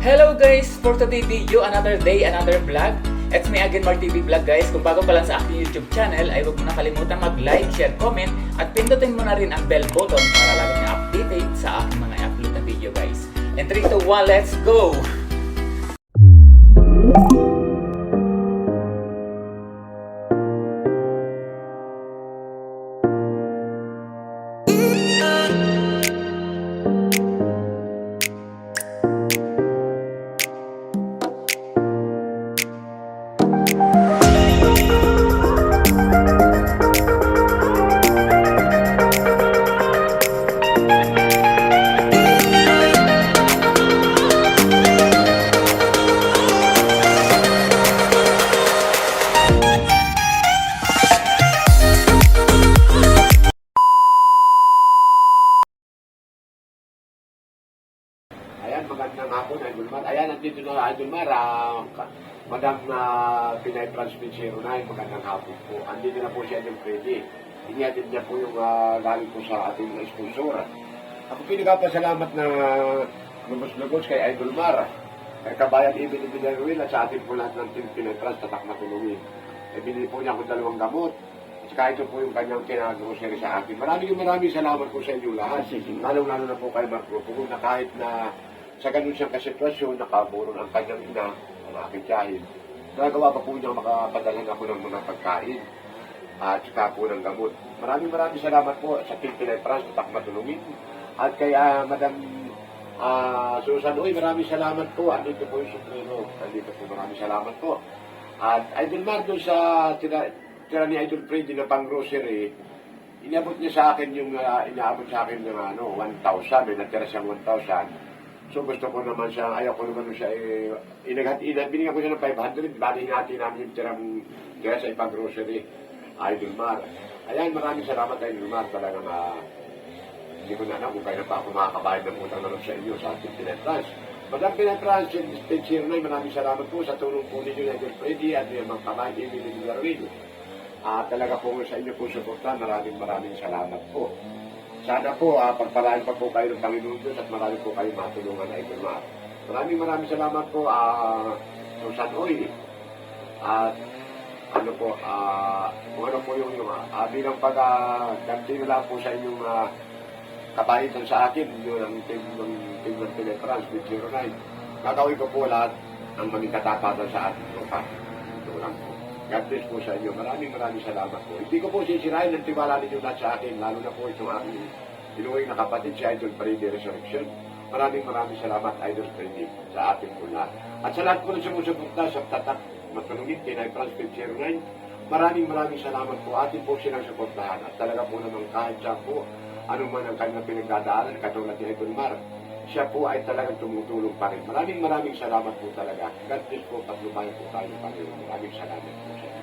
Hello guys! For today video, another day, another vlog. It's me again, Mark TV Vlog guys. Kung bago pa lang sa aking YouTube channel, ay huwag mo na kalimutan mag-like, share, comment, at pindutin mo na rin ang bell button para lagi na updated sa aking mga upload na video guys. And 3, 2, 1, let's go! Ayan, magandang hapon, Idol Mar. Ayan, nandito na Idol Mar. ah, ka- Madam na Pinay Transmit 09, magandang hapon po. Andito na po si Idol Freddy. Inihatid niya po yung ah, galing po sa ating sponsor. Ako pinagpapasalamat na lubos-lubos kay Idol Mar. Kay Kabayan Ibig Ruel at sa ating po lahat ng Team Pinay Trans, tatak na tulungin. Eh, binili po niya ako dalawang gamot. At saka ito po yung kanyang kinagrocery sa akin. Maraming maraming salamat po sa inyo lahat. Lalong-lalo na po kay Mark Rupo na kahit na sa ganun siyang kasitwasyon, nakaburon ang kanyang ina, ang aking tiyahin. Nagawa pa po niya makapadala ako ng mga pagkain at saka po ng gamot. Maraming maraming salamat po sa Team Pinay France, tatak matulungin. At kay ah, Madam ah, Susan Uy, maraming salamat po. Andito po yung supremo. Andito po maraming salamat po. At Idol Mar, doon sa tira, tira ni Idol Freddy na pang grocery, inabot niya sa akin yung, ah, inaabot sa akin ng ano, 1,000, may natira siyang 1,000. So gusto ko naman siya, ayaw ko naman siya, eh, inagat, ina, binigyan ko siya ng 500, bali natin namin yung tirang, tira sa ibang grocery, Idol Mar. Ayan, maraming salamat Idol Mar, talagang, ah, hindi ko na alam kung kailan pa ako makakabayad ng utang na sa inyo sa ating Pinetrans. Madam Pinetrans, Stage 09, maraming salamat po sa tulong po ninyo ni Idol Freddy at yung mga kamay ni Emily Darwin. Ah, talaga po sa inyo po suporta, maraming maraming salamat po. Sana po, ah, pagpalaan pa po kayo ng Panginoon Diyos at marami po kayo matulungan na Idol Mar. Maraming maraming salamat po, ah, Susan Oy. At ano po, ah, kung ano po yung, yung ah, bilang pag uh, lang po sa inyong ah, kapahitan sa akin, yun ang team ng team ng Teletrans with 09. Gagawin ko po lahat ang maging katapatan sa lupa. Ito lang po. God bless po sa inyo. Maraming maraming salamat po. Hindi ko po sisirain ang tiwala ninyo lahat sa akin, lalo na po itong aking inuwing na kapatid si Idol Freddy Resurrection. Maraming maraming salamat, Idol Freddy, sa ating po lahat. At sa lahat po na sumusuporta sa tatak matulungin kay Nai France 09, maraming maraming salamat po. Atin po silang suportahan. At talaga po naman kahit siya po, ano man ang kanyang pinagdadaanan, katulad ni Idol Mar, siya po ay talagang tumutulong pa rin. Maraming maraming salamat po talaga. God bless po, patnubayan po tayo, Panginoon. Maraming salamat po sa inyo.